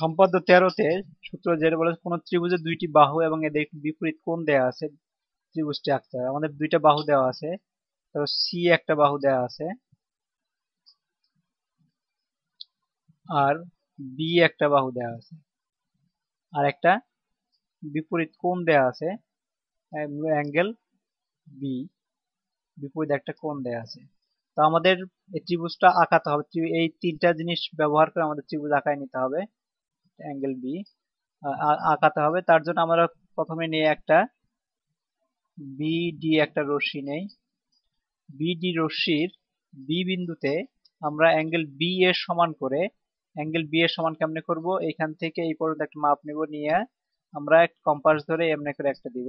সম্পাদ্য তেরোতে সূত্র যেটা বলে কোন ত্রিভুজের দুইটি বাহু এবং এদের বিপরীত কোণ দেওয়া আছে ত্রিভুজটি আঁকতে। হবে আমাদের দুইটা বাহু দেওয়া আছে। সি একটা বাহু দেওয়া আছে। আর বি একটা বাহু দেওয়া আছে। আর একটা বিপরীত কোণ দেওয়া আছে। অ্যাঙ্গেল বি বিপরীত একটা কোণ দেওয়া আছে। তো আমাদের এই ত্রিভুজটা আঁকাতে হবে। এই তিনটা জিনিস ব্যবহার করে আমাদের ত্রিভুজ আঁকায় নিতে হবে। অ্যাঙ্গেল বি আঁকাতে হবে। তার জন্য আমরা প্রথমে নিয়ে একটা বিডি একটা রশ্মি নেই। বিডি রশ্মির বি বিন্দুতে আমরা অ্যাঙ্গেল বি এর সমান করে অ্যাঙ্গেল বি এর সমান কেমনে করব? এখান থেকে এই পর্যন্ত একটা মাপ নেব, নিয়ে আমরা এক কম্পাস ধরে এমনি করে একটা দিব।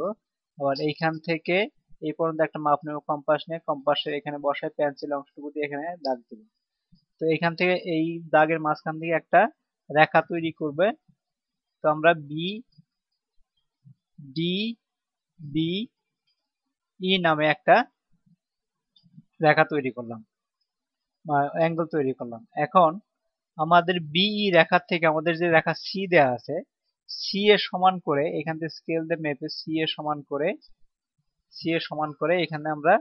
আবার এইখান থেকে এই পর্যন্ত একটা মাপ নেব কম্পাস নিয়ে। কম্পাসের এখানে বসায় পেন্সিল অংশটুকু দিয়ে এখানে দাগ দেব। তো এখান থেকে এই দাগের মাঝখান থেকে একটা রেখা তৈরি করবে। তো আমরা বি ডি বি ই নামে একটা রেখা তৈরি করলাম। অ্যাঙ্গেল তৈরি করলাম। এখন আমাদের বিই রেখার থেকে আমাদের যে রেখা সি দেয়া আছে সি এর সমান করে এখান থেকে স্কেল দিয়ে মেপে সি এর সমান করে সি এর সমান করে এখানে আমরা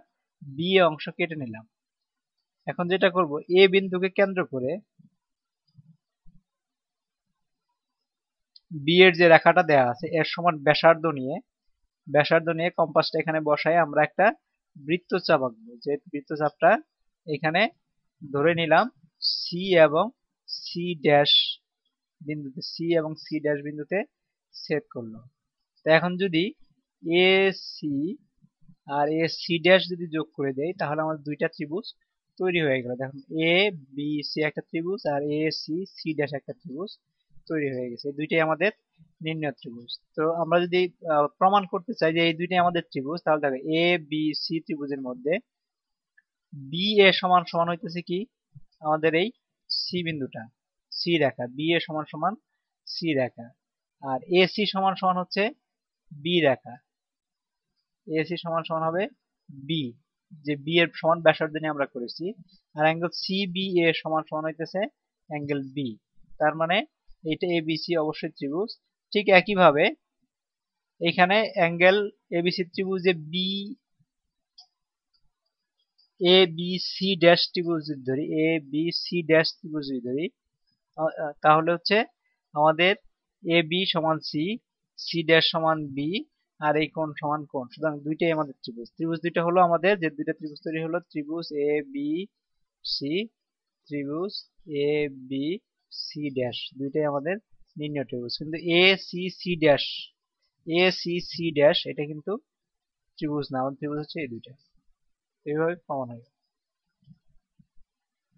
বি অংশ কেটে নিলাম। এখন যেটা করব এ বিন্দুকে কেন্দ্র করে বি এর যে রেখাটা দেয়া আছে, এর সমান ব্যাসার্ধ নিয়ে ব্যাসার্ধ নিয়ে কম্পাসটা এখানে বসাই, আমরা একটা বৃত্তচাপ আঁকবো। যে বৃত্তচাপটা এখানে ধরে নিলাম সি এবং সি ড্যাশ বিন্দুতে সি এবং সি ড্যাশ বিন্দুতে সেট করল। তো এখন যদি এ সি আর এ সি ড্যাশ যদি যোগ করে দেই, তাহলে আমাদের দুইটা ত্রিভুজ তৈরি হয়ে গেল। দেখুন এ বি সি একটা ত্রিভুজ আর এ সি সি ড্যাশ একটা ত্রিভুজ। তৈরি হয়ে গেছে। দুইটাই আমাদের নির্ণয় ত্রিভুজ। তো আমরা যদি প্রমাণ করতে চাই যে এই দুইটাই আমাদের ত্রিভুজ, তাহলে দেখো এ বি সি ত্রিভুজের মধ্যে বি এ সমান সমান হইতেছে কি? আমাদের এই সি বিন্দুটা সি রেখা। বি এ সমান সমান C Rekha. R A C সমান সমান হচ্ছে বি রেখা। এ সি সমান সমান হবে বি যে বি এর সমান ব্যাসার্ধ নিয়ে আমরা করেছি। আর অ্যাঙ্গেল সি বি এ সমান সমান হইতেছে অ্যাঙ্গেল বি তার মানে এটা এ বি সি অবশ্যই ত্রিভুজ। ঠিক একইভাবে এখানে angle ABC ত্রিভুজে B A B C dash ত্রিভুজ যদি ধরি এ বি সি ড্যাশ ত্রিভুজ যদি ধরি তাহলে হচ্ছে আমাদের এ বি সমান সি সি ড্যাশ সমান বি আর এই কোণ সমান কোণ। সুতরাং দুইটাই আমাদের ত্রিভুজ। ত্রিভুজ দুইটা হলো আমাদের, যে দুইটা ত্রিভুজ তৈরি হলো, ত্রিভুজ এ বি সি ত্রিভুজ এ বি সি ড্যাশ দুইটাই আমাদের নির্ণয় ত্রিভুজ কিন্তু A C C dash A C C dash এটা কিন্তু ত্রিভুজ না, আমাদের ত্রিভুজ হচ্ছে এই দুইটা। এইভাবে প্রমাণ হয়